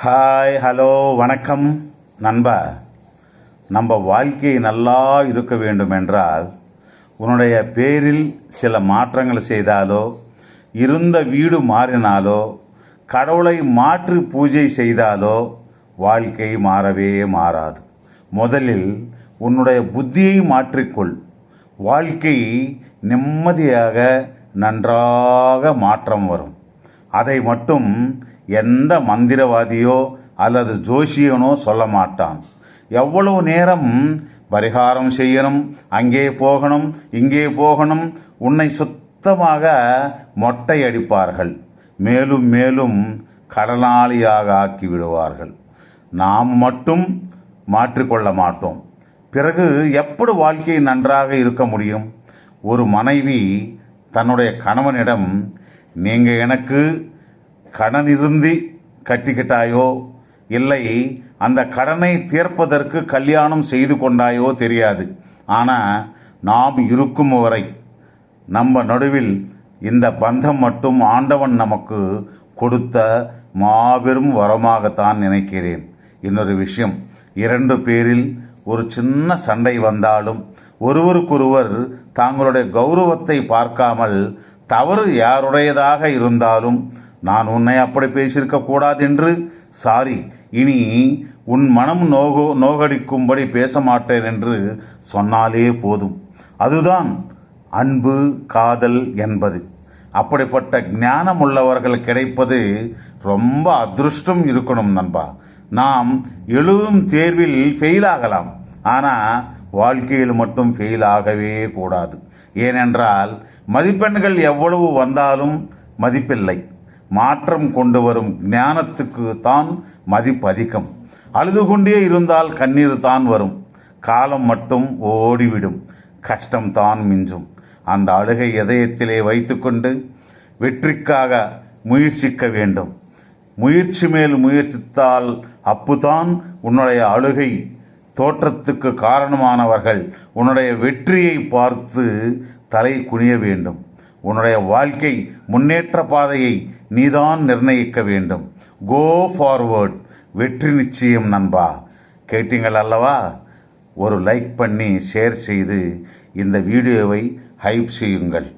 Hi hello வணக்கம். நண்பா நம்ம வாழ்க்கை நல்லா இருக்க வேண்டும் என்றால் உன்னுடைய பேரில் சில மாற்றங்கள் செய்தாலோ இருந்த வீடு மாறினாலோ கடவுளை மாற்றி பூஜை செய்தாலோ வாழ்க்கை மாறவே மாறாது. முதலில் உன்னுடைய புத்தியை மாற்றிக்கொள். வாழ்க்கை நிம்மதியாக நன்றாக மாற்றம் வரும். அதை மட்டும் எந்த மந்திரவாதியோ அல்லது ஜோஷியனோ சொல்ல மாட்டான். எவ்வளவு நேரம் பரிகாரம் செய்யணும் அங்கே போகணும் இங்கே போகணும் உன்னை சுத்தமாக மொட்டை அடிப்பார்கள். மேலும் மேலும் கடனாளியாக ஆக்கி விடுவார்கள். நாம் மட்டும் மாற்றிக்கொள்ள மாட்டோம். பிறகு எப்படி வாழ்க்கை நன்றாக இருக்க முடியும்? ஒரு மனைவி தன்னுடைய கணவனிடம் நீங்கள் எனக்கு கடனிருந்தி கட்டிக்கிட்டாயோ? இல்லை அந்த கடனை தீர்ப்பதற்கு கல்யாணம் செய்து கொண்டாயோ தெரியாது. ஆனால் நாம் இருக்கும் வரை நம்ம நடுவில் இந்த பந்தம் மட்டும் ஆண்டவன் நமக்கு கொடுத்த மாபெரும் வரமாகத்தான் நினைக்கிறேன். இன்னொரு விஷயம் இரண்டு பேரில் ஒரு சின்ன சண்டை வந்தாலும் ஒருவருக்கொருவர் தாங்களுடைய கௌரவத்தை பார்க்காமல் தவறு யாருடையதாக இருந்தாலும் நான் உன்னை அப்படி பேசியிருக்க கூடாது என்று சாரி இனி உன் மனம் நோகோ நோகடிக்கும்படி பேச மாட்டேன் என்று சொன்னாலே போதும். அதுதான் அன்பு காதல் என்பது. அப்படிப்பட்ட ஞானம் உள்ளவர்கள் கிடைப்பது ரொம்ப அதிருஷ்டம் இருக்கணும் நண்பா. நாம் எழுதும் தேர்வில் ஃபெயில் ஆகலாம். ஆனால் வாழ்க்கையில் மட்டும் ஃபெயில் ஆகவே கூடாது. ஏனென்றால் மதிப்பெண்கள் எவ்வளவு வந்தாலும் மதிப்பில்லை. மாற்றம் கொண்டு வரும் ஞானத்துக்கு தான் மதிப்பு அதிகம். அழுது கொண்டே இருந்தால் கண்ணீர் தான் வரும். காலம் மட்டும் ஓடிவிடும். கஷ்டம்தான் மிஞ்சும். அந்த அழுகை இதயத்திலே வைத்துக்கொண்டு வெற்றிக்காக முயற்சிக்க வேண்டும். முயற்சி மேல் முயற்சித்தால் அப்புதான் உன்னுடைய அழுகை தோற்றத்துக்கு காரணமானவர்கள் உன்னுடைய வெற்றியை பார்த்து தலை குனிய வேண்டும். உன்னுடைய வாழ்க்கை முன்னேற்ற பாதையை நீதான் நிர்ணயிக்க வேண்டும். கோ ஃபார்வர்ட் வெற்றி நிச்சயம் நண்பா. கேட்டீங்கள் அல்லவா? ஒரு லைக் பண்ணி ஷேர் செய்து இந்த வீடியோவை ஹைப் செய்யுங்கள்.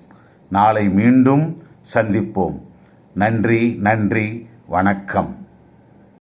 நாளை மீண்டும் சந்திப்போம். நன்றி நன்றி வணக்கம்.